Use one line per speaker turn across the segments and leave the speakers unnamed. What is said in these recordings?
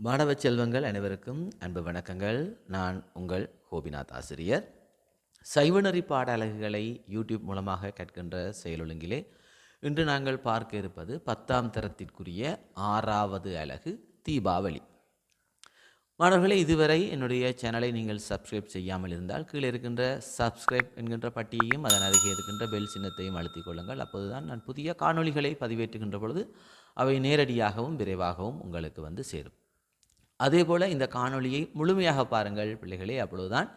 மாணவ செல்வங்கள் அனைவருக்கும் அன்பு வணக்கங்கள். நான் உங்கள் கோபிநாத் ஆசிரியர். சைவநெறி பாட அலகுகளை யூடியூப் மூலமாக கேட்கின்ற செயலொழுங்கிலே இன்று நாங்கள் பார்க்க இருப்பது பத்தாம் தரத்திற்குரிய ஆறாவது அலகு தீபாவளி. மாணவர்களே இதுவரை என்னுடைய சேனலை நீங்கள் சப்ஸ்கிரைப் செய்யாமல் இருந்தால் கீழே இருக்கின்ற சப்ஸ்கிரைப் என்கின்ற பட்டியையும் அதன் அருகே இருக்கின்ற பெல் சின்னத்தையும் அழுத்திக் கொள்ளுங்கள். அப்போதுதான் நான் புதிய காணொளிகளை பதிவேற்றுகின்ற பொழுது அவை நேரடியாகவும் விரைவாகவும் உங்களுக்கு வந்து சேரும். அதே போல் இந்த காணொளியை முழுமையாக பாருங்கள் பிள்ளைகளே அப்பொழுதுதான்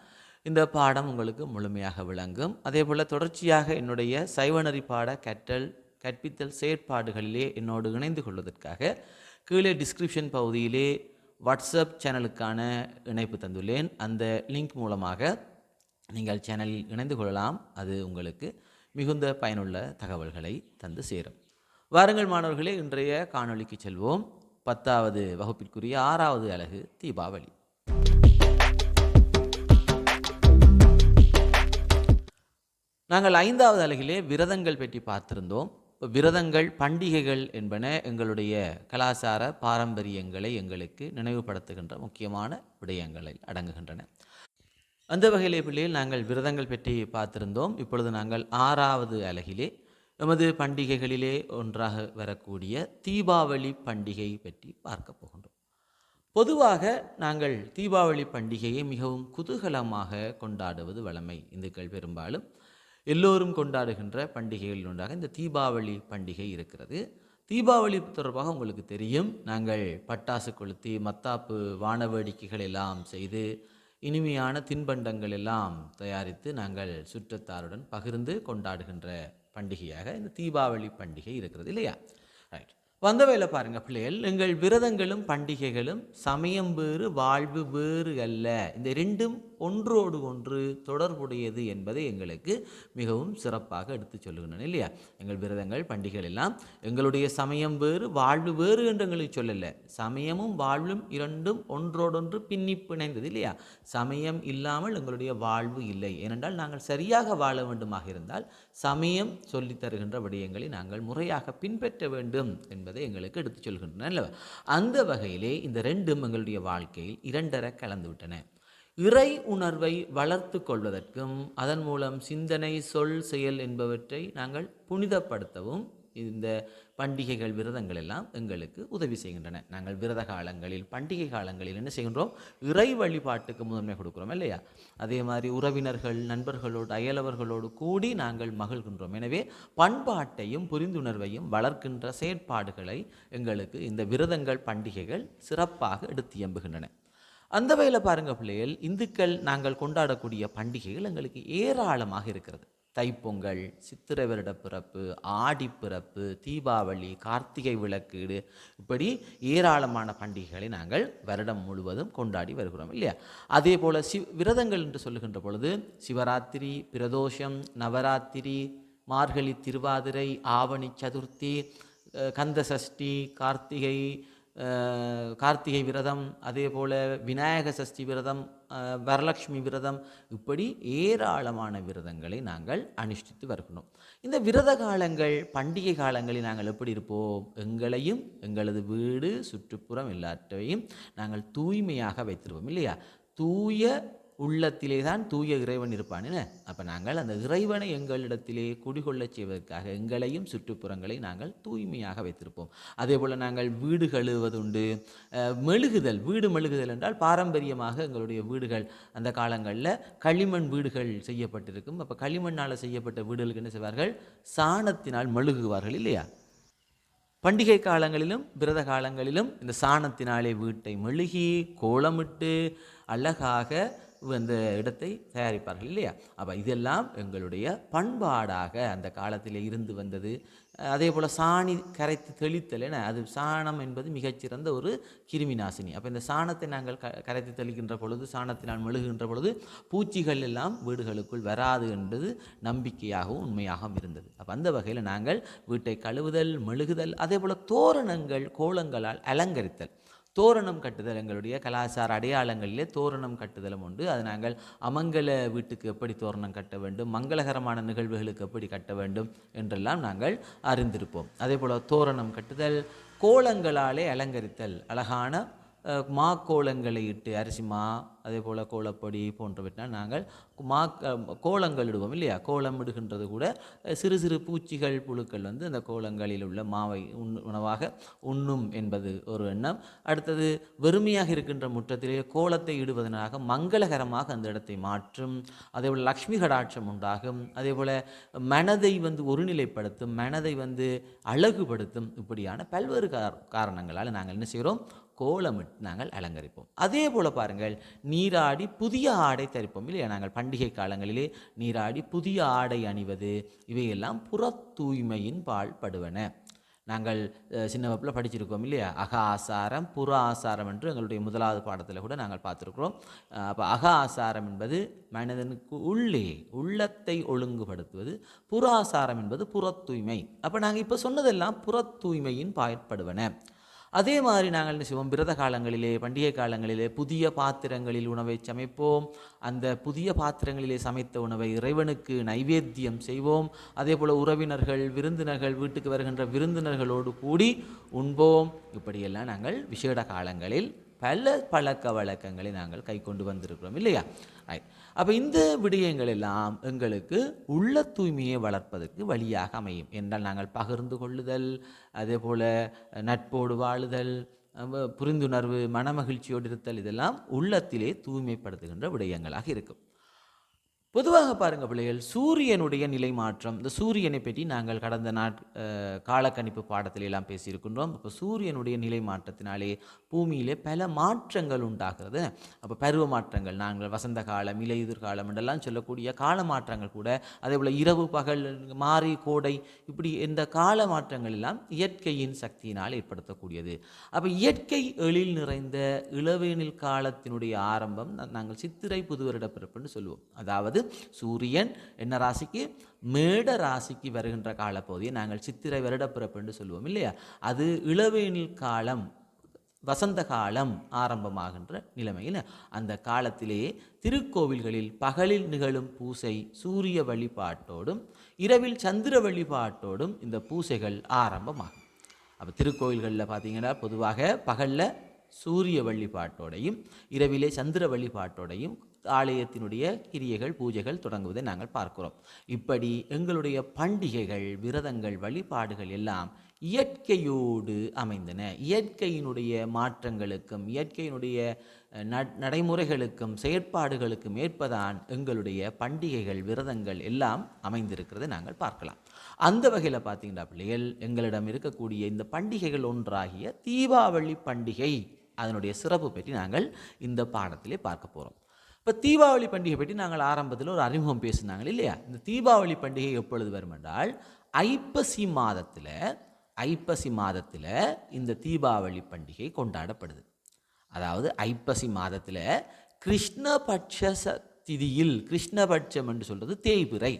இந்த பாடம் உங்களுக்கு முழுமையாக விளங்கும். அதேபோல் தொடர்ச்சியாக என்னுடைய சைவநறி பாட கற்றல் கற்பித்தல் செயற்பாடுகளிலே என்னோடு இணைந்து கொள்வதற்காக கீழே டிஸ்கிரிப்ஷன் பகுதியிலே வாட்ஸ்அப் சேனலுக்கான இணைப்பு தந்துள்ளேன். அந்த லிங்க் மூலமாக நீங்கள் சேனலில் இணைந்து கொள்ளலாம். அது உங்களுக்கு மிகுந்த பயனுள்ள தகவல்களை தந்து சேரும். வாருங்கள் மாணவர்களே இன்றைய காணொளிக்கு செல்வோம். பத்தாவது வகுப்பிற்குரிய ஆறாவது அலகு தீபாவளி. நாங்கள் ஐந்தாவது அலகிலே விரதங்கள் பற்றி பார்த்திருந்தோம். விரதங்கள் பண்டிகைகள் என்பன எங்களுடைய கலாச்சார பாரம்பரியங்களை எங்களுக்கு நினைவுபடுத்துகின்ற முக்கியமான விடயங்களில் அடங்குகின்றன. அந்த வகையிலே பிள்ளையில் நாங்கள் விரதங்கள் பற்றி பார்த்திருந்தோம். இப்பொழுது நாங்கள் ஆறாவது அலகிலே எமது பண்டிகைகளிலே ஒன்றாக வரக்கூடிய தீபாவளி பண்டிகை பற்றி பார்க்க போகின்றோம். பொதுவாக நாங்கள் தீபாவளி பண்டிகையை மிகவும் குதூகலமாக கொண்டாடுவது வழமை. இந்துக்கள் பெரும்பாலும் எல்லோரும் கொண்டாடுகின்ற பண்டிகைகளில் ஒன்றாக இந்த தீபாவளி பண்டிகை இருக்கிறது. தீபாவளி தொடர்பாக உங்களுக்கு தெரியும். நாங்கள் பட்டாசு கொளுத்தி மத்தாப்பு வான வேடிக்கைகள் எல்லாம் செய்து இனிமையான தின்பண்டங்கள் எல்லாம் தயாரித்து நாங்கள் சுற்றத்தாருடன் பகிர்ந்து கொண்டாடுகின்ற பண்டிகையாக இந்த தீபாவளி பண்டிகை இருக்கிறது இல்லையா? ரைட் வந்த வேலை பாருங்கள் பிள்ளைகள் எங்கள் விரதங்களும் பண்டிகைகளும் சமயம் வேறு வாழ்வு வேறு அல்ல. இந்த ரெண்டும் ஒன்றோடு ஒன்று தொடர்புடையது என்பதை எங்களுக்கு மிகவும் சிறப்பாக எடுத்து சொல்லுகின்றன இல்லையா? எங்கள் விரதங்கள் பண்டிகைகள் எல்லாம் எங்களுடைய சமயம் வேறு வாழ்வு வேறு என்று எங்களுக்கு சொல்லலை. சமயமும் வாழ்வும் இரண்டும் ஒன்றோடொன்று பின்னி பிணைந்தது இல்லையா? சமயம் இல்லாமல் எங்களுடைய வாழ்வு இல்லை. ஏனென்றால் நாங்கள் சரியாக வாழ வேண்டுமாக இருந்தால் சமயம் சொல்லித் தருகின்ற விடயங்களை நாங்கள் முறையாக பின்பற்ற வேண்டும் என்பதை எங்களுக்கு எடுத்துச் சொல்கின்றன அல்லவா? அந்த வகையிலே இந்த ரெண்டும் எங்களுடைய வாழ்க்கையில் இரண்டரை கலந்துவிட்டன. இறை உணர்வை வளர்த்து கொள்வதற்கும் அதன் மூலம் சிந்தனை சொல் செயல் என்பவற்றை நாங்கள் புனிதப்படுத்தவும் இந்த பண்டிகைகள் விரதங்கள் எல்லாம் எங்களுக்கு உதவி செய்கின்றன. நாங்கள் விரத காலங்களில் பண்டிகை காலங்களில் என்ன செய்கின்றோம்? இறை வழிபாட்டுக்கு முதன்மை கொடுக்குறோம் இல்லையா? அதே மாதிரி உறவினர்கள் நண்பர்களோடு அயலவர்களோடு கூடி நாங்கள் மகிழ்கின்றோம். எனவே பண்பாட்டையும் புரிந்துணர்வையும் வளர்க்கின்ற செயற்பாடுகளை எங்களுக்கு இந்த விரதங்கள் பண்டிகைகள் சிறப்பாக எடுத்து எம்புகின்றன அந்த வகையில் பாருங்கள் பிள்ளைகள் இந்துக்கள் நாங்கள் கொண்டாடக்கூடிய பண்டிகைகள் எங்களுக்கு ஏராளமாக இருக்கிறது. தைப்பொங்கல் சித்திரை வருட பிறப்பு ஆடிப்பிறப்பு தீபாவளி கார்த்திகை விளக்கீடு இப்படி ஏராளமான பண்டிகைகளை நாங்கள் வருடம் முழுவதும் கொண்டாடி வருகிறோம் இல்லையா? அதே போல் சி விரதங்கள் என்று சொல்லுகின்ற பொழுது சிவராத்திரி பிரதோஷம் நவராத்திரி மார்கழி திருவாதிரை ஆவணி சதுர்த்தி கந்த சஷ்டி கார்த்திகை கார்த்திகை விரதம் அதே போல் விநாயக சஷ்டி விரதம் வரலட்சுமி விரதம். இப்படி ஏராளமான விரதங்களை நாங்கள் அனுஷ்டித்து வருகிறோம். இந்த விரத காலங்கள் பண்டிகை காலங்களில் நாங்கள் எப்படி இருப்போம்? எங்களையும் எங்களது வீடு சுற்றுப்புறம் எல்லாற்றையும் நாங்கள் தூய்மையாக வைத்திருப்போம் இல்லையா? தூய உள்ளத்திலே தான் தூய இறைவன் இருப்பான் என்ன? அப்போ நாங்கள் அந்த இறைவனை எங்களிடத்திலே குடிகொள்ளச் செய்வதற்காக எங்களையும் சுற்றுப்புறங்களை நாங்கள் தூய்மையாக வைத்திருப்போம். அதே போல் நாங்கள் வீடு கழுவுவதுண்டு மெழுகுதல். வீடு மெழுகுதல் என்றால் பாரம்பரியமாக எங்களுடைய வீடுகள். அந்த காலங்களில் களிமண் வீடுகள் செய்யப்பட்டிருக்கும். அப்போ களிமண்ணால் செய்யப்பட்ட வீடுகளுக்கு என்ன செய்வார்கள்? சாணத்தினால் மெழுகுவார்கள் இல்லையா? பண்டிகை காலங்களிலும் விரத காலங்களிலும் இந்த சாணத்தினாலே வீட்டை மெழுகி கோலமிட்டு அழகாக அந்த இடத்தை தயாரிப்பார்கள் இல்லையா? அப்போ இதெல்லாம் எங்களுடைய பண்பாடாக அந்த காலத்தில் இருந்து வந்தது. அதே போல் சாணி கரைத்து தெளித்தல் என அது சாணம் என்பது மிகச்சிறந்த ஒரு கிருமி நாசினி. அப்போ இந்த சாணத்தை நாங்கள் க கரைத்து தெளிக்கின்ற பொழுது சாணத்தினால் மெழுகுகின்ற பொழுது பூச்சிகள் எல்லாம் வீடுகளுக்குள் வராது என்பது நம்பிக்கையாகவும் உண்மையாகவும் இருந்தது. அப்போ அந்த வகையில் நாங்கள் வீட்டை கழுவுதல் மெழுகுதல் அதே போல் தோரணங்கள் கோலங்களால் அலங்கரித்தல். தோரணம் கட்டுதல் எங்களுடைய கலாச்சார அடையாளங்களிலே தோரணம் கட்டுதலும் உண்டு. அது நாங்கள் அமங்கல வீட்டுக்கு எப்படி தோரணம் கட்ட வேண்டும் மங்களகரமான நிகழ்வுகளுக்கு எப்படி கட்ட வேண்டும் என்றெல்லாம் நாங்கள் அறிந்திருப்போம். அதே போல் தோரணம் கட்டுதல் கோலங்களாலே அலங்கரித்தல் அழகான மா கோலங்களை இட்டு அரிசி மா அதே போல் கோலப்பொடி போன்றவற்றால் நாங்கள் மா கோலங்கள் இடுவோம் இல்லையா? கோலம் இடுகின்றது கூட சிறு சிறு பூச்சிகள் புழுக்கள் வந்து அந்த கோலங்களில் உள்ள மாவை உண் உணவாக உண்ணும் என்பது ஒரு எண்ணம். அடுத்தது வெறுமையாக இருக்கின்ற முற்றத்திலே கோலத்தை இடுவதனாக மங்களகரமாக அந்த இடத்தை மாற்றும். அதே போல் லக்ஷ்மி கடாட்சம் உண்டாகும். அதே போல் மனதை வந்து ஒருநிலைப்படுத்தும் மனதை வந்து அழகுபடுத்தும் இப்படியான பல்வேறு கார காரணங்களால் நாங்கள் என்ன செய்கிறோம்? கோலமிட்டு நாங்கள் அலங்கரிப்போம். அதே போல் பாருங்கள் நீராடி புதிய ஆடை தரிப்போம் இல்லையா நாங்கள் பண்டிகை காலங்களிலே நீராடி புதிய ஆடை அணிவது இவையெல்லாம் புற தூய்மையின் பாழ்படுவன. நாங்கள் சின்ன வகுப்பில் படிச்சிருக்கோம் இல்லையா? அக ஆசாரம் புற ஆசாரம் என்று எங்களுடைய முதலாவது பாடத்தில் கூட நாங்கள் பார்த்துருக்குறோம். அப்போ அக ஆசாரம் என்பது மனிதனுக்கு உள்ளே உள்ளத்தை ஒழுங்குபடுத்துவது புற ஆசாரம் என்பது புற தூய்மை அப்போ நாங்கள் இப்போ சொன்னதெல்லாம் புற தூய்மையின் பயன்படுவன அதே மாதிரி நாங்கள் என்ன செய்வோம்? விரத காலங்களிலே பண்டிகை காலங்களிலே புதிய பாத்திரங்களில் உணவை சமைப்போம். அந்த புதிய பாத்திரங்களிலே சமைத்த உணவை இறைவனுக்கு நைவேத்தியம் செய்வோம். அதே போல் உறவினர்கள் விருந்தினர்கள் வீட்டுக்கு வருகின்ற விருந்தினர்களோடு கூடி உண்போம். இப்படியெல்லாம் நாங்கள் விசேட காலங்களில் பல பழக்க வழக்கங்களை நாங்கள் கை கொண்டு வந்திருக்கிறோம் இல்லையா? அப்போ இந்த விடயங்கள் எல்லாம் எங்களுக்கு உள்ள தூய்மையை வளர்ப்பதற்கு வழியாக அமையும். என்றால் நாங்கள் பகிர்ந்து கொள்ளுதல் அதே போல் நட்போடு வாழுதல் புரிந்துணர்வு மனமகிழ்ச்சியோடு இருத்தல் இதெல்லாம் உள்ளத்திலே தூய்மைப்படுத்துகின்ற விடயங்களாக இருக்கும். பொதுவாக பாருங்கள் பிள்ளைகள் சூரியனுடைய நிலை மாற்றம் இந்த சூரியனை பற்றி நாங்கள் கடந்த நாட் காலக்கணிப்பு பாடத்தில எல்லாம் பேசியிருக்கின்றோம். இப்போ சூரியனுடைய நிலை மாற்றத்தினாலே பூமியிலே பல மாற்றங்கள் உண்டாகிறது. அப்போ பருவ மாற்றங்கள் நாங்கள் வசந்த காலம் இலையுதிர் காலம் என்றெல்லாம் சொல்லக்கூடிய கால மாற்றங்கள் கூட அதே போல் இரவு பகல் மாறி கோடை இப்படி இந்த கால மாற்றங்கள் எல்லாம் இயற்கையின் சக்தியினால் ஏற்படுத்தக்கூடியது. அப்போ இயற்கை எழில் நிறைந்த இளவேனில் காலத்தினுடைய ஆரம்பம் நாங்கள் சித்திரை புது பிறப்புன்னு சொல்லுவோம். அதாவது சூரியன் என்ன ராசிக்கு? மேட ராசிக்கு வருகின்ற காலப்பகுதியை நாங்கள் சித்திரை வருடப்பிறப்பு என்று சொல்லுவோம் இல்லையா? அது இளவேனில் காலம் வசந்த காலம் ஆரம்பமாகின்ற நிலைமையில் அந்த காலத்திலேயே திருக்கோவில்களில் பகலில் நிகழும் பூசை சூரிய வழிபாட்டோடும் இரவில் சந்திர வழிபாட்டோடும் இந்த பூசைகள் ஆரம்பமாகும். அப்போ திருக்கோவில்களில் பார்த்தீங்கன்னா பொதுவாக பகலில் சூரிய வழிபாட்டோடையும் இரவிலே சந்திர வழிபாட்டோடையும் ஆலயத்தினுடைய கிரியைகள் பூஜைகள் தொடங்குவதை நாங்கள் பார்க்கிறோம். இப்படி எங்களுடைய பண்டிகைகள் விரதங்கள் வழிபாடுகள் எல்லாம் இயற்கையோடு அமைந்தன. இயற்கையினுடைய மாற்றங்களுக்கும் இயற்கையினுடைய நட்- நடைமுறைகளுக்கும் செயற்பாடுகளுக்கும் ஏற்பதான் எங்களுடைய பண்டிகைகள் விரதங்கள் எல்லாம் அமைந்திருக்கிறதை நாங்கள் பார்க்கலாம். அந்த வகையில் பார்த்தீங்கன்னா பிள்ளைகள் எங்களிடம் இருக்கக்கூடிய இந்த பண்டிகைகள் ஒன்றாகிய தீபாவளி பண்டிகை அதனுடைய சிறப்பு பற்றி நாங்கள் இந்த பாடத்திலே பார்க்க போகிறோம் இப்போ தீபாவளி பண்டிகை பற்றி நாங்கள் ஆரம்பத்தில் ஒரு அறிமுகம் பேசினாங்க இல்லையா? இந்த தீபாவளி பண்டிகை எப்பொழுது வரும் என்றால் ஐப்பசி மாதத்தில் ஐப்பசி மாதத்தில் இந்த தீபாவளி பண்டிகை கொண்டாடப்படுது. அதாவது ஐப்பசி மாதத்தில் கிருஷ்ணபட்ச திதியில் கிருஷ்ணபட்சம் என்று சொல்கிறது தேய்பிறை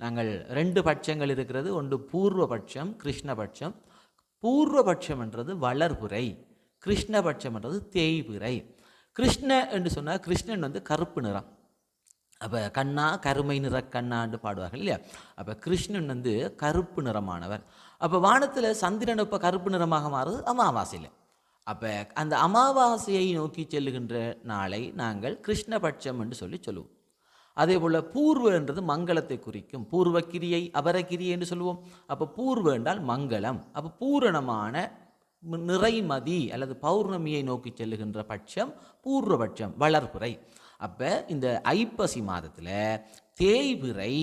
நாங்கள் ரெண்டு பட்சங்கள் இருக்கிறது ஒன்று பூர்வபட்சம் கிருஷ்ணபட்சம். பூர்வபட்சம் என்றது வளர்புரை கிருஷ்ணபட்சம் என்றது தேய்பிறை கிருஷ்ண என்று சொன்னால் கிருஷ்ணன் வந்து கருப்பு நிறம். அப்போ கண்ணா கருமை நிற கண்ணான்னு பாடுவார்கள் இல்லையா? அப்போ கிருஷ்ணன் வந்து கருப்பு நிறமானவர். அப்போ வானத்தில் சந்திரன் இப்போ கருப்பு நிறமாக மாறுது அமாவாசையில். அப்போ அந்த அமாவாசையை நோக்கி செல்லுகின்ற நாளை நாங்கள் கிருஷ்ணபட்சம் என்று சொல்லி சொல்லுவோம். அதே போல் பூர்வ என்றது மங்களத்தை குறிக்கும். பூர்வ கிரியை என்று சொல்லுவோம். அப்போ பூர்வ என்றால் மங்களம். அப்போ பூரணமான நிறைமதி அல்லது பௌர்ணமியை நோக்கி செல்லுகின்ற பட்சம் பூர்வபட்சம் வளர்புரை அப்போ இந்த ஐப்பசி மாதத்தில் தேய்பிறை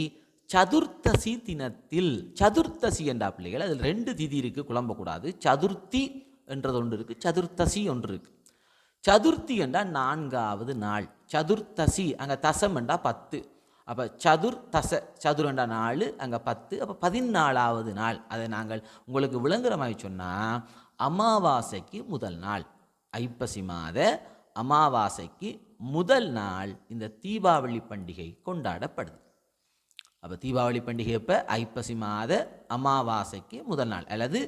சதுர்த்தசி தினத்தில் சதுர்த்தசி என்றா பிள்ளைகள் அதில் ரெண்டு திதி இருக்குது குழம்பக்கூடாது. சதுர்த்தி என்றது ஒன்று இருக்குது சதுர்த்தசி ஒன்று இருக்குது சதுர்த்தி என்றால் நான்காவது நாள் சதுர்த்தசி அங்கே தசம் என்றால் பத்து. அப்போ சதுர் தச சதுர் நாலு அங்கே பத்து அப்போ பதினாலாவது நாள். அதை நாங்கள் உங்களுக்கு விளங்குற மாதிரி சொன்னால் அமாவாசைக்கு முதல் நாள். ஐப்பசி மாத அமாவாசைக்கு முதல் நாள் இந்த தீபாவளி பண்டிகை கொண்டாடப்படுது. அப்போ தீபாவளி பண்டிகை எப்போ? ஐப்பசி மாத அமாவாசைக்கு முதல் நாள். அல்லது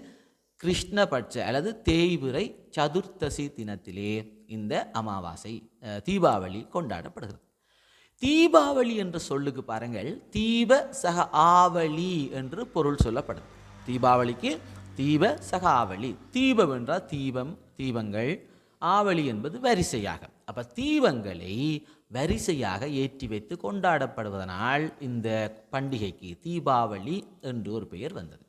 கிருஷ்ணபட்ச அல்லது தேய்பிறை சதுர்த்தசி தினத்திலே இந்த அமாவாசை தீபாவளி கொண்டாடப்படுகிறது. தீபாவளி என்ற சொல்லுக்கு பாருங்கள் தீப சக ஆவலி என்று பொருள் சொல்லப்படுது. தீபாவளிக்கு தீப சகாவளி. தீபம் என்றால் தீபம் தீபங்கள். ஆவளி என்பது வரிசையாக. அப்போ தீபங்களை வரிசையாக ஏற்றி வைத்து கொண்டாடப்படுவதனால் இந்த பண்டிகைக்கு தீபாவளி என்று ஒரு பெயர் வந்தது.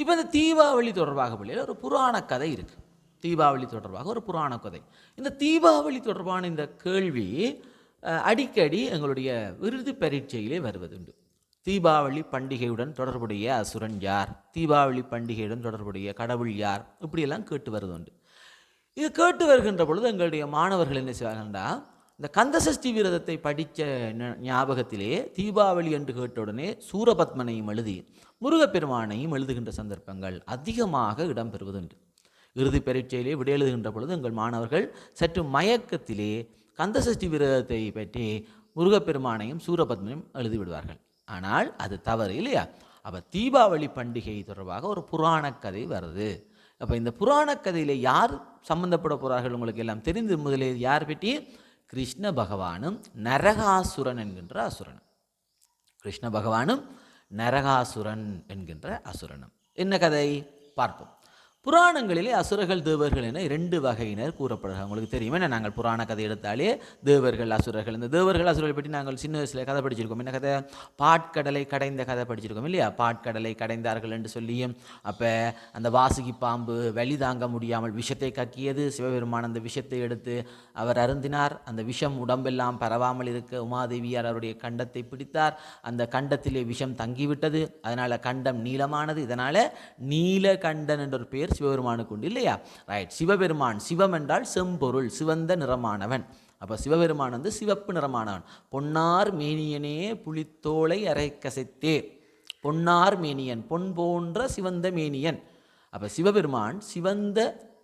இப்போ இந்த தீபாவளி தொடர்பாக பிள்ளையில் ஒரு புராண கதை இருக்குது தீபாவளி தொடர்பாக ஒரு புராண கதை. இந்த தீபாவளி தொடர்பான இந்த கேள்வி அடிக்கடி எங்களுடைய விருது பரீட்சையிலே வருவதுண்டு. தீபாவளி பண்டிகையுடன் தொடர்புடைய அசுரன் யார்? தீபாவளி பண்டிகையுடன் தொடர்புடைய கடவுள் யார்? இப்படியெல்லாம் கேட்டு வருதுண்டு. இது கேட்டு வருகின்ற பொழுது எங்களுடைய மாணவர்கள் என்ன செய்வாங்கன்னா இந்த கந்தசஷ்டி விரதத்தை படித்த ஞாபகத்திலே தீபாவளி என்று கேட்டவுடனே சூரபத்மனையும் எழுதி முருகப்பெருமானையும் எழுதுகின்ற சந்தர்ப்பங்கள் அதிகமாக இடம்பெறுவதுண்டு. இறுதி பரீட்சையிலே விடை எழுதுகின்ற பொழுது எங்கள் மாணவர்கள் சற்று மயக்கத்திலே கந்தசஷ்டி விரதத்தை பற்றி முருகப்பெருமானையும் சூரபத்மனையும் எழுதி விடுவார்கள். ஆனால் அது தவறு இல்லையா? அப்போ தீபாவளி பண்டிகை தொடர்பாக ஒரு புராணக் கதை வருது. அப்போ இந்த புராணக் கதையில் யார் சம்மந்தப்பட போகிறார்கள் உங்களுக்கு எல்லாம் தெரிந்து? முதலே யார் பற்றி கிருஷ்ண பகவானும் நரகாசுரன் என்கின்ற அசுரனும். கிருஷ்ண பகவானும் நரகாசுரன் என்கின்ற அசுரனும். என்ன கதை? பார்ப்போம். புராணங்களிலே அசுரர்கள் தேவர்கள் என இரண்டு வகையினர் கூறப்படுகிறாங்க உங்களுக்கு தெரியும் என்ன? நாங்கள் புராண கதை எடுத்தாலே தேவர்கள் அசுரர்கள். இந்த தேவர்கள் அசுரர்கள் பற்றி நாங்கள் சின்ன வயசில் கதை படிச்சிருக்கோம். என்ன கதை? பாட்கடலை கடைந்த கதை படிச்சிருக்கோம் இல்லையா? பாட்கடலை கடைந்தார்கள் என்று சொல்லியும் அப்போ அந்த வாசுகி பாம்பு வலி தாங்க முடியாமல் விஷத்தை கக்கியது. சிவபெருமான் அந்த விஷத்தை எடுத்து அவர் அருந்தினார். அந்த விஷம் உடம்பெல்லாம் பரவாமல் இருக்க உமாதேவியார் அவருடைய கண்டத்தை பிடித்தார். அந்த கண்டத்திலே விஷம் தங்கிவிட்டது. அதனால் கண்டம் நீளமானது. இதனால் நீலகண்டன் என்ற ஒரு பெயர் சிவபெருமானுக்கு உண்டு இல்லையா? ரைட் சிவபெருமான் சிவம் என்றால் செம்பொருள் சிவந்த நிறமானவன். அப்போ சிவபெருமான் வந்து சிவப்பு நிறமானவன். பொன்னார் மேனியனே புலித்தோலை அரைக்கசைத்தே பொன்னார் மேனியன் பொன் போன்ற சிவந்த மேனியன். அப்போ சிவபெருமான் சிவந்த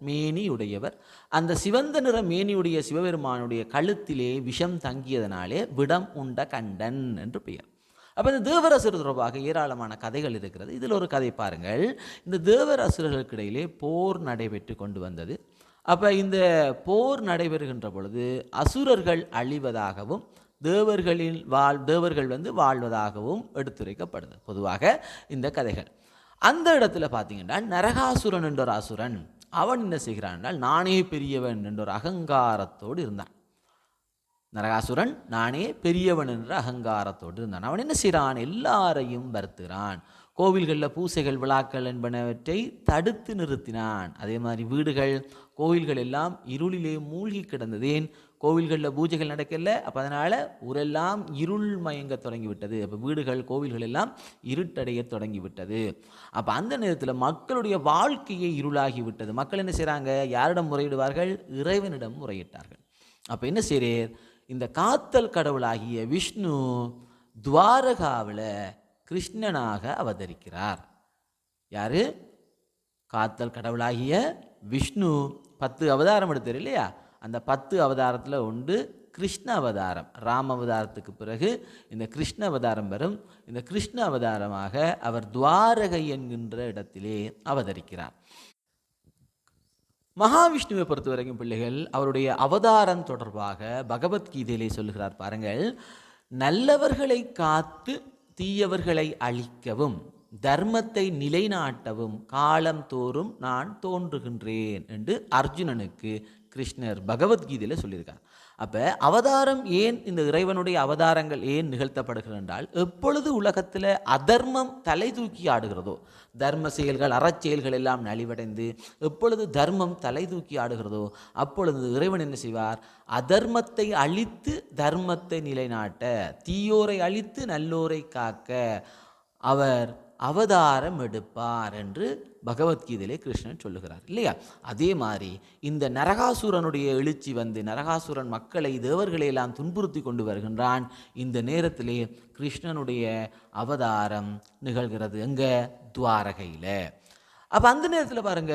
மேனியுடையவர். அந்த சிவந்த நிற மேனியுடைய சிவபெருமானுடைய கழுத்திலே விஷம் தங்கியதனாலே விடம் உண்ட கண்டன் என்று பெயர். அப்போ இந்த தேவரசுரர் தொடர்பாக ஏராளமான கதைகள் இருக்கிறது. இதில் ஒரு கதை பாருங்கள். இந்த தேவரசுரர்களுக்கு இடையிலே போர் நடைபெற்று கொண்டு வந்தது. அப்போ இந்த போர் நடைபெறுகின்ற பொழுது அசுரர்கள் அழிவதாகவும் தேவர்களின் வாழ் தேவர்கள் வந்து வாழ்வதாகவும் எடுத்துரைக்கப்படுது. பொதுவாக இந்த கதைகள். அந்த இடத்துல பார்த்தீங்கன்னா நரகாசுரன் என்ற ஒரு அசுரன் அவன் என்ன செய்கிறான் என்றால் நானே பெரியவன் என்ற ஒரு அகங்காரத்தோடு இருந்தான். நரகாசுரன் நானே பெரியவன் என்ற அகங்காரத்தோடு இருந்தான். அவன் என்ன செய்கிறான் எல்லாரையும் வருத்துகிறான் கோவில்களில் பூசைகள் விழாக்கள் என்பனவற்றை தடுத்து நிறுத்தினான். அதே மாதிரி வீடுகள் கோவில்கள் எல்லாம் இருளிலே மூழ்கி கிடந்ததேன் கோவில்களில் பூஜைகள் நடக்கல. அப்போ அதனால் ஊரெல்லாம் இருள் மயங்க தொடங்கிவிட்டது. அப்போ வீடுகள் கோவில்கள் எல்லாம் இருட்டடைய தொடங்கிவிட்டது. அப்போ அந்த நேரத்தில் மக்களுடைய வாழ்க்கையே இருளாகிவிட்டது மக்கள் என்ன செய்கிறாங்க யாரிடம் முறையிடுவார்கள்? இறைவனிடம் முறையிட்டார்கள். அப்போ என்ன செய்கிறேன் இந்த காத்தல் கடவுளாகிய விஷ்ணு துவாரகாவில் கிருஷ்ணனாக அவதரிக்கிறார். யாரு? காத்தல் கடவுளாகிய விஷ்ணு. பத்து அவதாரம் எடுத்தார் இல்லையா? அந்த பத்து அவதாரத்தில் உண்டு கிருஷ்ண அவதாரம். ராம அவதாரத்துக்கு பிறகு இந்த கிருஷ்ண அவதாரம் வரும். இந்த கிருஷ்ண அவதாரமாக அவர் துவாரகை என்கின்ற இடத்திலே அவதரிக்கிறார். மகாவிஷ்ணுவை பொறுத்த வரைக்கும் பிள்ளைகள் அவருடைய அவதாரம் தொடர்பாக பகவத்கீதையிலே சொல்லுகிறார் பாருங்கள் நல்லவர்களை காத்து தீயவர்களை அழிக்கவும் தர்மத்தை நிலைநாட்டவும் காலம் தோறும் நான் தோன்றுகின்றேன் என்று அர்ஜுனனுக்கு கிருஷ்ணர் பகவத்கீதையில் சொல்லியிருக்கார். அப்போ அவதாரம் ஏன் இந்த இறைவனுடைய அவதாரங்கள் ஏன் நிகழ்த்தப்படுகிறது என்றால் எப்பொழுது உலகத்தில் அதர்மம் தலை தூக்கி ஆடுகிறதோ தர்ம செயல்கள் அறச்செயல்கள் எல்லாம் நலிவடைந்து எப்பொழுது தர்மம் தலை தூக்கி ஆடுகிறதோ அப்பொழுது இறைவன் என்ன செய்வார்? அதர்மத்தை அழித்து தர்மத்தை நிலைநாட்ட தீயோரை அழித்து நல்லோரை காக்க அவர் அவதாரம் எடுப்பார் என்று பகவத்கீதையிலே கிருஷ்ணன் சொல்லுகிறார் இல்லையா? அதே மாதிரி இந்த நரகாசுரனுடைய எழுச்சி வந்து நரகாசுரன் மக்களை தேவர்களை எல்லாம் துன்புறுத்தி கொண்டு வருகின்றான். இந்த நேரத்திலே கிருஷ்ணனுடைய அவதாரம் நிகழ்கிறது எங்க? துவாரகையில். அப்போ அந்த நேரத்தில் பாருங்க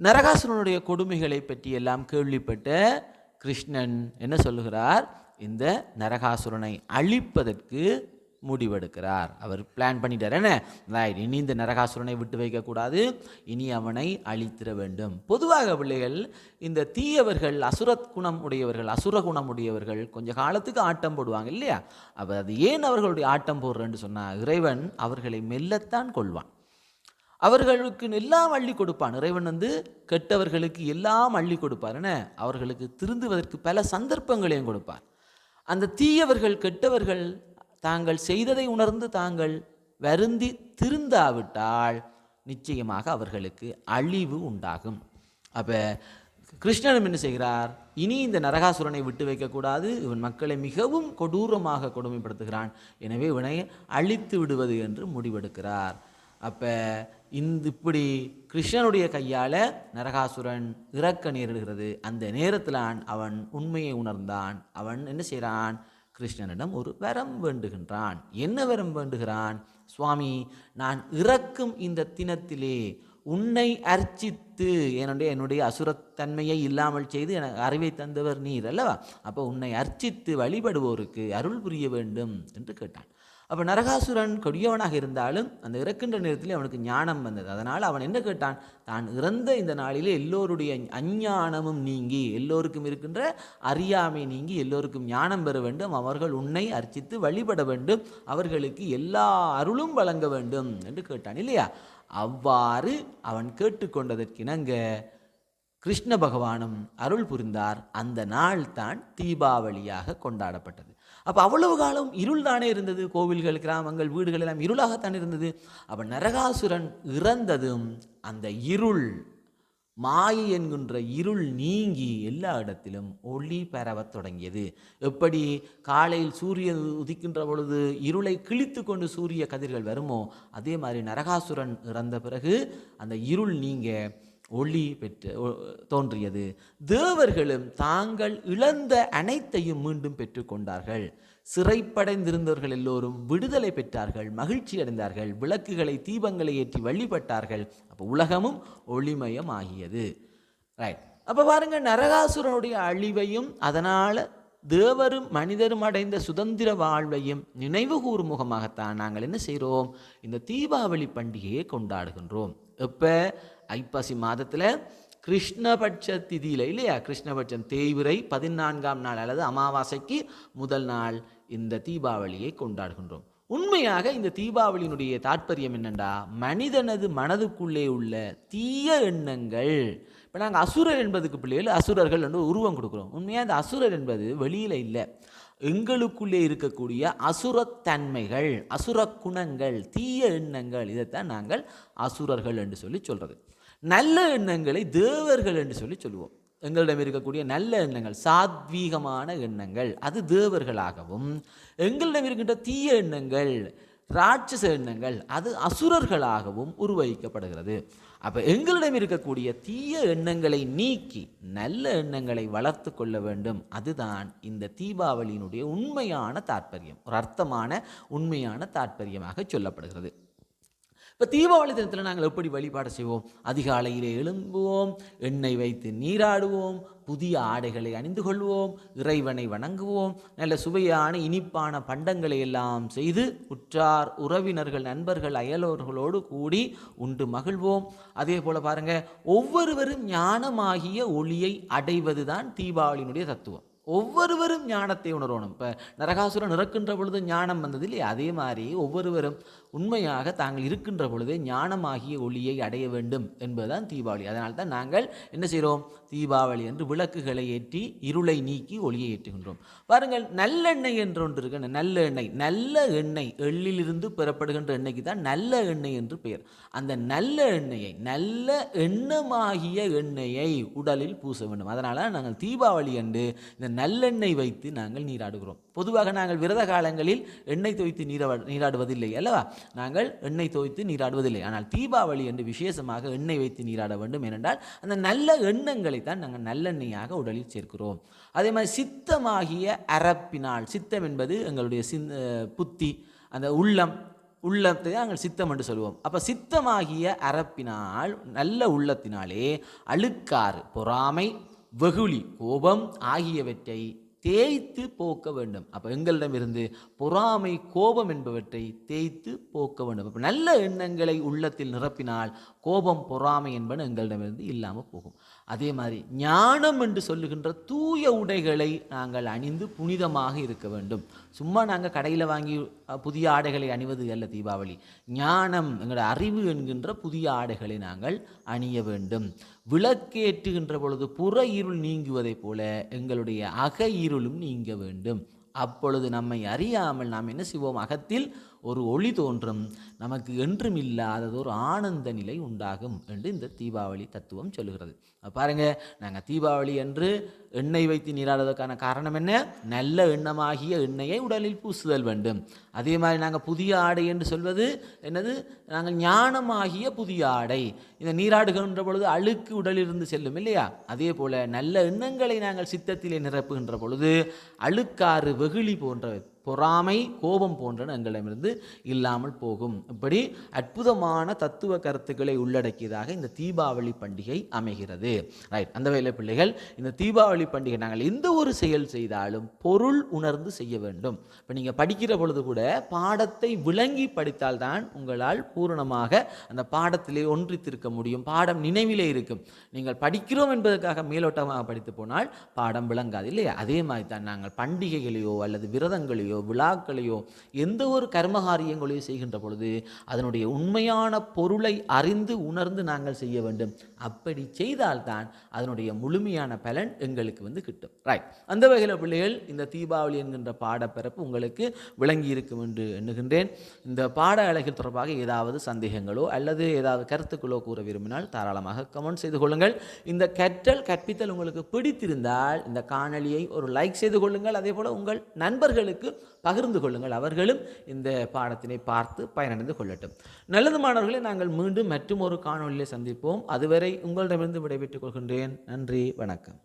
நரகாசுரனுடைய கொடுமைகளை பற்றி எல்லாம் கேள்விப்பட்ட கிருஷ்ணன் என்ன சொல்லுகிறார்? இந்த நரகாசுரனை அழிப்பதற்கு முடிவெடுக்கிறார். அவர் பிளான் பண்ணிட்டார். என்ன? ரைட் இனி இந்த நரகாசுரனை விட்டு வைக்கக்கூடாது. இனி அவனை அழித்திட வேண்டும். பொதுவாக பிள்ளைகள் இந்த தீயவர்கள் அசுரத் குணம் உடையவர்கள் அசுர குணம் உடையவர்கள் கொஞ்ச காலத்துக்கு ஆட்டம் போடுவாங்க இல்லையா? அப்போ அது ஏன் அவர்களுடைய ஆட்டம் போடுறேன்னு சொன்னால் இறைவன் அவர்களை மெல்லத்தான் கொள்வான் அவர்களுக்கு எல்லாம் அள்ளி கொடுப்பான். இறைவன் வந்து கெட்டவர்களுக்கு எல்லாம் அள்ளி கொடுப்பார். என்ன? அவர்களுக்கு திருந்துவதற்கு பல சந்தர்ப்பங்களையும் கொடுப்பார். அந்த தீயவர்கள் கெட்டவர்கள் தாங்கள் செய்ததை உணர்ந்து தாங்கள் வருந்தி திருந்தாவிட்டால் நிச்சயமாக அவர்களுக்கு அழிவு உண்டாகும். அப்போ கிருஷ்ணனும் என்ன செய்கிறார்? இனி இந்த நரகாசுரனை விட்டு வைக்கக்கூடாது இவன் மக்களை மிகவும் கொடூரமாக கொடுமைப்படுத்துகிறான். எனவே இவனை அழித்து விடுவது என்று முடிவெடுக்கிறார். அப்போ இந்த இப்படி கிருஷ்ணனுடைய கையால் நரகாசுரன் இறக்க நேரிடுகிறது. அந்த நேரத்தில் அவன் உண்மையை உணர்ந்தான். அவன் என்ன செய்கிறான் கிருஷ்ணனிடம் ஒரு வரம் வேண்டுகின்றான். என்ன வரம் வேண்டுகிறான்? சுவாமி நான் இறக்கும் இந்த தினத்திலே உன்னை அர்ச்சித்து என்னுடைய என்னுடைய அசுரத்தன்மையை இல்லாமல் செய்து எனக்கு அறிவை தந்தவர் நீர் அல்லவா? அப்போ உன்னை அர்ச்சித்து வழிபடுவோருக்கு அருள் புரிய வேண்டும் என்று கேட்டான். அப்போ நரகாசுரன் கொடியவனாக இருந்தாலும் அந்த இறக்கின்ற நேரத்தில் அவனுக்கு ஞானம் வந்தது. அதனால் அவன் என்ன கேட்டான்? தான் இறந்த இந்த நாளிலே எல்லோருடைய அஞ்ஞானமும் நீங்கி எல்லோருக்கும் இருக்கின்ற அறியாமை நீங்கி எல்லோருக்கும் ஞானம் பெற வேண்டும். அவர்கள் உன்னை அர்ச்சித்து வழிபட வேண்டும். அவர்களுக்கு எல்லா அருளும் வழங்க வேண்டும் என்று கேட்டான் இல்லையா? அவ்வாறு அவன் கேட்டுக்கொண்டதற்கிணங்க கிருஷ்ண பகவானும் அருள் புரிந்தார். அந்த நாள் தான் தீபாவளியாக கொண்டாடப்பட்டது. அப்போ அவ்வளவு காலம் இருள் தானே இருந்தது? கோவில்கள் கிராமங்கள் வீடுகள் எல்லாம் இருளாகத்தான் இருந்தது. அப்போ நரகாசுரன் இறந்ததும் அந்த இருள் மாயை என்கின்ற இருள் நீங்கி எல்லா இடத்திலும் ஒளி பரவத் தொடங்கியது. எப்படி காலையில் சூரியன் உதிக்கின்ற பொழுது இருளை கிழித்து கொண்டு சூரிய கதிர்கள் வருமோ அதே மாதிரி நரகாசுரன் இறந்த பிறகு அந்த இருள் நீங்க ஒளி பெற்று தோன்றியது. தேவர்களும் தாங்கள் இழந்த அனைத்தையும் மீண்டும் பெற்றுக்கொண்டார்கள். சிறைப்படைந்திருந்தவர்கள் எல்லோரும் விடுதலை பெற்றார்கள் மகிழ்ச்சி அடைந்தார்கள் விளக்குகளை தீபங்களை ஏற்றி வழிபட்டார்கள். அப்போ உலகமும் ஒளிமயம் ஆகியது ரைட் அப்போ பாருங்க நரகாசுரனுடைய அழிவையும் அதனால் தேவரும் மனிதரும் அடைந்த சுதந்திர வாழ்வையும் நினைவு கூறும் முகமாகத்தான் நாங்கள் என்ன செய்கிறோம்? இந்த தீபாவளி பண்டிகையை கொண்டாடுகின்றோம். இப்போ ஐப்பசி மாதத்தில் கிருஷ்ணபட்ச திதியில் இல்லையா? கிருஷ்ணபட்சம் தேய்விரை பதினான்காம் நாள் அல்லது அமாவாசைக்கு முதல் நாள் இந்த தீபாவளியை கொண்டாடுகின்றோம். உண்மையாக இந்த தீபாவளியினுடைய தாற்பயம் என்னண்டா மனிதனது மனதுக்குள்ளே உள்ள தீய எண்ணங்கள். இப்போ நாங்கள் அசுரர் என்பதுக்கு பிள்ளைகள் அசுரர்கள் என்று உருவம் கொடுக்குறோம். உண்மையாக இந்த அசுரர் என்பது வெளியில் இல்லை. எங்களுக்குள்ளே இருக்கக்கூடிய அசுரத்தன்மைகள் அசுர குணங்கள் தீய எண்ணங்கள் இதைத்தான் நாங்கள் அசுரர்கள் என்று சொல்லி சொல்கிறது நல்ல எண்ணங்களை தேவர்கள் என்று சொல்லி சொல்லுவோம். எங்களிடம் இருக்கக்கூடிய நல்ல எண்ணங்கள் சாத்வீகமான எண்ணங்கள் அது தேவர்களாகவும். எங்களிடம் இருக்கின்ற தீய எண்ணங்கள் ராட்சச எண்ணங்கள் அது அசுரர்களாகவும் உருவகிக்கப்படுகிறது. அப்போ எங்களிடம் இருக்கக்கூடிய தீய எண்ணங்களை நீக்கி நல்ல எண்ணங்களை வளர்த்து கொள்ள வேண்டும். அதுதான் இந்த தீபாவளியினுடைய உண்மையான தாற்பயம் ஒரு அர்த்தமான உண்மையான தாற்பயமாக சொல்லப்படுகிறது. இப்போ தீபாவளி தினத்தில் நாங்கள் எப்படி வழிபாடு செய்வோம்? அதிகாலையிலே எழும்புவோம் எண்ணெய் வைத்து நீராடுவோம் புதிய ஆடைகளை அணிந்து கொள்வோம் இறைவனை வணங்குவோம் நல்ல சுவையான இனிப்பான பண்டங்களை எல்லாம் செய்து உற்றார் உறவினர்கள் நண்பர்கள் அயலோர்களோடு கூடி உண்டு மகிழ்வோம். அதே போல் பாருங்கள் ஒவ்வொருவரும் ஞானமாகிய ஒளியை அடைவது தான் தீபாவளியினுடைய தத்துவம். ஒவ்வொருவரும் ஞானத்தை உணரணும். இப்போ நரகாசுரன் இறக்கின்ற பொழுது ஞானம் வந்தது இல்லையா? அதே மாதிரி ஒவ்வொருவரும் உண்மையாக தாங்கள் இருக்கின்ற பொழுதே ஞானமாகிய ஒளியை அடைய வேண்டும் என்பதுதான் தீபாவளி. அதனால் தான் நாங்கள் என்ன செய்கிறோம்? தீபாவளி என்று விளக்குகளை ஏற்றி இருளை நீக்கி ஒளியை ஏற்றுகின்றோம். பாருங்கள் நல்லெண்ணெய் என்று ஒன்று இருக்கு. நல்ல எண்ணெய் நல்ல எண்ணெய். எள்ளிலிருந்து பெறப்படுகின்ற எண்ணெய்க்கு தான் நல்ல எண்ணெய் என்று பெயர். அந்த நல்ல எண்ணெயை நல்ல எண்ணமாகிய எண்ணெயை உடலில் பூச வேண்டும். அதனால் நாங்கள் தீபாவளி அன்று இந்த நல்லெண்ணெய் வைத்து நாங்கள் நீராடுகிறோம். பொதுவாக நாங்கள் விரத காலங்களில் எண்ணெய் தோய்த்து நீரா நீராடுவதில்லை அல்லவா? நாங்கள் எண்ணெய் தோய்த்து நீராடுவதில்லை. ஆனால் தீபாவளி என்று விசேஷமாக எண்ணெய் வைத்து நீராட வேண்டும். ஏனென்றால் அந்த நல்ல எண்ணங்களை தான் நாங்கள் நல்லெண்ணெயாக உடலில் சேர்க்கிறோம். அதே மாதிரி சித்தமாகிய அரப்பினால் சித்தம் என்பது எங்களுடைய சிந் புத்தி அந்த உள்ளம் உள்ளத்தை நாங்கள் சித்தம் என்று சொல்லுவோம். அப்போ சித்தமாகிய அரப்பினால் நல்ல உள்ளத்தினாலே அழுக்காறு பொறாமை வெகுளி கோபம் ஆகியவற்றை தேய்த்து போக்க வேண்டும். அப்போ எங்களிடமிருந்து பொறாமை கோபம் என்பவற்றை தேய்த்து போக்க வேண்டும். அப்போ நல்ல எண்ணங்களை உள்ளத்தில் நிரப்பினால் கோபம் பொறாமை என்பன எங்களிடமிருந்து இல்லாமல் போகும். அதே மாதிரி ஞானம் என்று சொல்லுகின்ற தூய உடைகளை நாங்கள் அணிந்து புனிதமாக இருக்க வேண்டும். சும்மா நாங்கள் கடையில் வாங்கி புதிய ஆடைகளை அணிவது அல்ல தீபாவளி. ஞானம் எங்களோட அறிவு என்கின்ற புதிய ஆடைகளை நாங்கள் அணிய வேண்டும். விளக்கேற்றுகின்ற பொழுது புற இருள் நீங்குவதைப் போல எங்களுடைய அக இருளும் நீங்க வேண்டும். அப்பொழுது நம்மை அறியாமல் நாம் என்ன செய்வோம்? அகத்தில் ஒரு ஒளி தோன்றும் நமக்கு என்றும் இல்லாதது ஒரு ஆனந்த நிலை உண்டாகும் என்று இந்த தீபாவளி தத்துவம் சொல்லுகிறது. பாருங்கள் பாருங்க நாங்கள் தீபாவளி என்று எண்ணெய் வைத்து நீராடுவதற்கான காரணம் என்ன? நல்ல எண்ணமாகிய எண்ணெயை உடலில் பூசுதல் வேண்டும். அதே மாதிரி நாங்கள் புதிய ஆடை என்று சொல்வது என்னது? நாங்கள் ஞானமாகிய புதிய ஆடை. இந்த நீராடுகின்ற பொழுது அழுக்கு உடலிலிருந்து செல்லும் இல்லையா? அதே போல நல்ல எண்ணங்களை நாங்கள் சித்தத்திலே நிரப்புகின்ற பொழுது அழுக்காறு வெகுளி போன்ற பொறாமை கோபம் போன்றன எங்களிடமிருந்து இல்லாமல் போகும். இப்படி அற்புதமான தத்துவ கருத்துக்களை உள்ளடக்கியதாக இந்த தீபாவளி பண்டிகை அமைகிறது. ரைட் அந்த வேலை பிள்ளைகள் இந்த தீபாவளி பண்டிகை நாங்கள் எந்த ஒரு செயல் செய்தாலும் பொருள் உணர்ந்து செய்ய வேண்டும். இப்போ நீங்கள் படிக்கிற பொழுது கூட பாடத்தை விளங்கி படித்தால்தான் உங்களால் பூரணமாக அந்த பாடத்திலே ஒன்றித்திருக்க முடியும். பாடம் நினைவிலே இருக்கும். நீங்கள் படிக்கிறோம் என்பதற்காக மேலோட்டமாக படித்து போனால் பாடம் விளங்காது இல்லையா? அதே மாதிரி தான் நாங்கள் பண்டிகைகளையோ அல்லது விரதங்களையோ விழாக்களையோ எந்த ஒரு கர்மகாரியங்களையோ செய்கின்ற பொழுது அதனுடைய உண்மையான பொருளை அறிந்து உணர்ந்து நாங்கள் செய்ய வேண்டும். அப்படி செய்தால்தான் அதனுடைய முழுமையான பலன் எங்களுக்கு வந்து கிட்டும். ரைட் அந்த வகையில் பிள்ளைகள் இந்த தீபாவளி என்கின்ற பாடப்பிறப்பு உங்களுக்கு விளங்கி இருக்கும் என்று எண்ணுகின்றேன். இந்த பாட அழகில் தொடர்பாக ஏதாவது சந்தேகங்களோ அல்லது ஏதாவது கருத்துக்களோ கூற விரும்பினால் தாராளமாக கமெண்ட் செய்து கொள்ளுங்கள். இந்த கற்றல் கற்பித்தல் உங்களுக்கு பிடித்திருந்தால் இந்த காணொலியை ஒரு லைக் செய்து கொள்ளுங்கள். அதே போல் உங்கள் நண்பர்களுக்கு பகிர்ந்து கொள்ளுங்கள். அவர்களும் இந்த பாடத்தினை பார்த்து பயனடைந்து கொள்ளட்டும். நல்லது மாணவர்களை நாங்கள் மீண்டும் மற்றும் ஒரு காணொலியில் சந்திப்போம். அதுவரை உங்களிடமிருந்து விடைபெற்றுக் கொள்கின்றேன். நன்றி வணக்கம்.